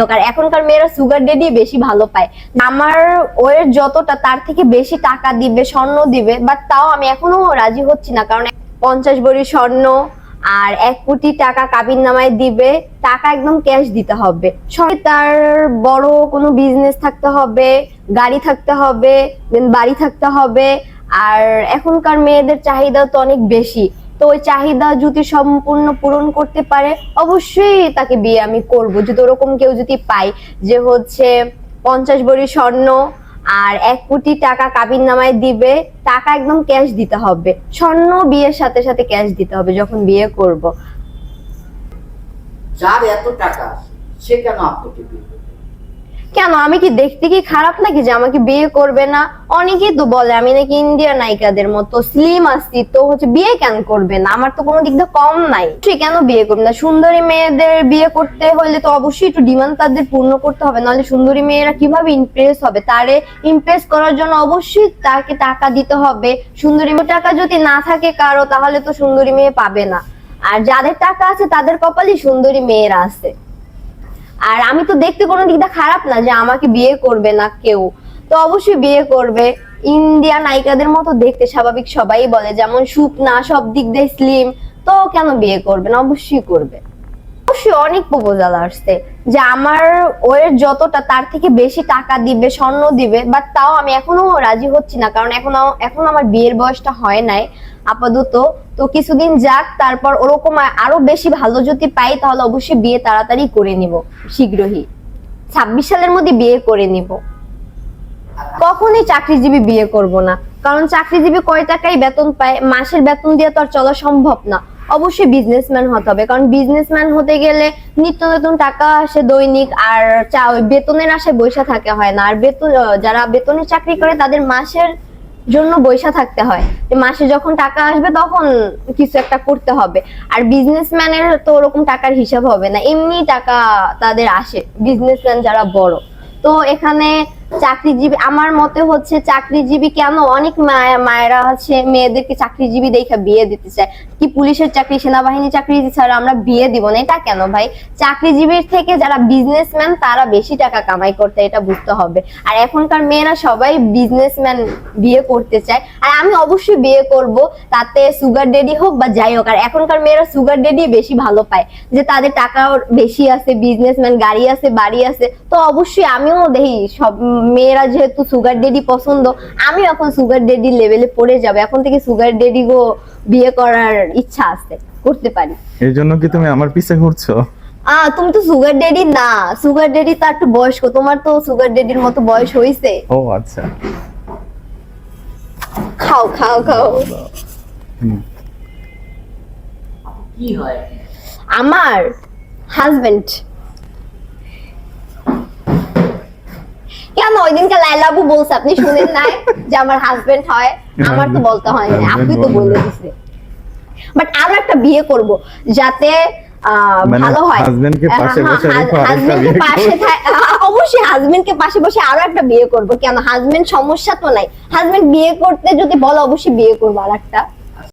হোক, আর এখনকার মেয়েরা সুগার ডেডি বেশি ভালো পায়। আমার ওয়ের যতটা তার থেকে বেশি টাকা দিবে স্বর্ণ দিবে বাট তাও আমি এখনও রাজি হচ্ছি না কারণ পঞ্চাশ ভরি স্বর্ণ আর এক কোটি টাকা কাবিন নামায় দিবে টাকা একদম ক্যাশ দিতে হবে। সঙ্গে তার বড় কোনো বিজনেস থাকতে হবে গাড়ি থাকতে হবে বাড়ি থাকতে হবে আর এখনকার মেয়েদের চাহিদা তো অনেক বেশি। তো ওই চাহিদা যদি সম্পূর্ণ পূরণ করতে পারে, অবশ্যই তাকে বিয়ে আমি করব। যদি ওরকম কেউ যদি পাই যে হচ্ছে পঞ্চাশ বড়ি স্বর্ণ আর এক কোটি টাকা কাবিন নামায় দিবে, টাকা একদম ক্যাশ দিতে হবে। স্বর্ণ বিয়ের সাথে সাথে ক্যাশ দিতে হবে যখন বিয়ে করব। যার এত টাকা, সে কেন আপনাকে বিয়ে? কেন? আমি কি দেখতে কি খারাপ নাকি যে আমাকে বিয়ে করবে না? অনেকেই তো বলে, আমি নাকি ইন্ডিয়া নায়িকাদের মতো স্লিম আসছি তো হচ্ছে বিয়ে কেন করবে না? আমার তো কোনো দিক দিয়ে কম নাই। তুই কেন বিয়ে করবে না? সুন্দরী মেয়েদের বিয়ে করতে হলে তো অবশ্যই একটু ডিমান্ড তাদের পূর্ণ করতে হবে। নাহলে সুন্দরী মেয়েরা কীভাবে ইমপ্রেস হবে? তারে ইমপ্রেস করার জন্য অবশ্যই তাকে টাকা দিতে হবে। সুন্দরী মেয়ে টাকা যদি না থাকে কারও, তাহলে তো সুন্দরী মেয়ে পাবে না। আর যাদের টাকা আছে, তাদের কপালই সুন্দরী মেয়েরা আছে। আর আমি তো দেখতে কোনো দিকটা খারাপ না যে আমাকে বিয়ে করবে না কেউ। তো অবশ্যই বিয়ে করবে। ইন্ডিয়া নায়িকাদের মতো দেখতে স্বাভাবিক সবাই বলে, যেমন সুপনা সব দিক দিয়ে স্লিম তো কেন বিয়ে করবে না? অবশ্যই করবে। অবশ্যই অনেক প্রপোজাল আসছে যে আমার ওয়ের যতটা তার থেকে বেশি টাকা দিবে, স্বর্ণ দিবে বাট তাও আমি এখনও রাজি হচ্ছি না, কারণ এখন এখন আমার বিয়ের বয়সটা হয় নাই আপাতত। তো কিছুদিন যাক, তারপর ওরকম আরও বেশি ভালো যদি পাই, তাহলে অবশ্যই বিয়ে তাড়াতাড়ি করে নিব, শীঘ্রই। ছাব্বিশ সালের মধ্যে বিয়ে করে নিব। কখনই চাকরিজীবী বিয়ে করব না, কারণ চাকরিজীবী কয় টাকাই বেতন পায়? মাসের বেতন দিয়ে তো আর চলা সম্ভব না। অবশ্যই বিজনেসম্যান হতে হবে। কারণ বিজনেসম্যান হতে গেলে নিত্য নতুন টাকা আসে দৈনিক, আর চা বেতনের আশায় বৈশা থাকে, হয় না। আর বেতন যারা বেতনের চাকরি করে, তাদের মাসের জন্য বৈশা থাকতে হয়। মাসে যখন টাকা আসবে, তখন কিছু একটা করতে হবে। আর বিজনেসম্যানের তো ওরকম টাকার হিসাব হবে না। এমনি টাকা তাদের আসে বিজনেসম্যান যারা বড়। তো এখানে চাকরিজীবী, আমার মতে হচ্ছে চাকরিজীবী কেন? অনেক মায়েরা আছে মেয়েদেরকে চাকরিজীবী দেখা বিয়ে দিতে চায়। কি পুলিশের চাকরি সেনাবাহিনী চাকরি ছাড়া আমরা বিয়ে দিব না? এটা কেন ভাই? চাকরিজীবীর থেকে যারা বিজনেসম্যান তারা বেশি টাকা কামাই করতে, এটা বুঝতে হবে। আর এখনকার মেয়েরা সবাই বিজনেসম্যান বিয়ে করতে চায়। আর আমি অবশ্যই বিয়ে করব, তাতে সুগার ডেডি হোক বা যাই হোক। আর এখনকার মেয়েরা সুগার ডেডি বেশি ভালো পায়। যে তাদের টাকাও বেশি আছে বিজনেসম্যান গাড়ি আছে, বাড়ি আছে, তো অবশ্যই আমিও দেখি সব মেয়েরা যেহেতু সুগার ডেডি পছন্দ আমি এখন সুগার ডেডি লেভেলে পড়ে যাবে। এখন থেকে সুগার ডেডি গো বিয়ে করার ইচ্ছা আছে করতে পারি। এই জন্য কি তুমি আমার পিছে ঘুরছো? আহ তুমি তো সুগার ডেডি না। সুগার ডেডি তো একটু বয়স্ক তোমার তো সুগার ডেডির মতো বয়স হয়েছে ও আচ্ছা। খাও খাও খাও। কি হয়? আমার হাজবেন্ড কেন ওই দিনকে লাইলাবু বলছে? আপনি শুনেন নাই যে আমার হাজবেন্ড হয়? আমার তো বলতে হয় না আপনি তো বলে দিছে। বাট আরও একটা বিয়ে করব যাতে আহ, মানে ভালো হয়। husband কে পাশে হ্যাঁ, বসে হাজবেন্ডকে পাশে অবশ্যই হাজবেন্ডকে পাশে বসে আরও একটা বিয়ে করব। কেন? হাজবেন্ড সমস্যা তো নাই। হাজবেন্ড বিয়ে করতে যদি বলো অবশ্যই বিয়ে করব আর একটা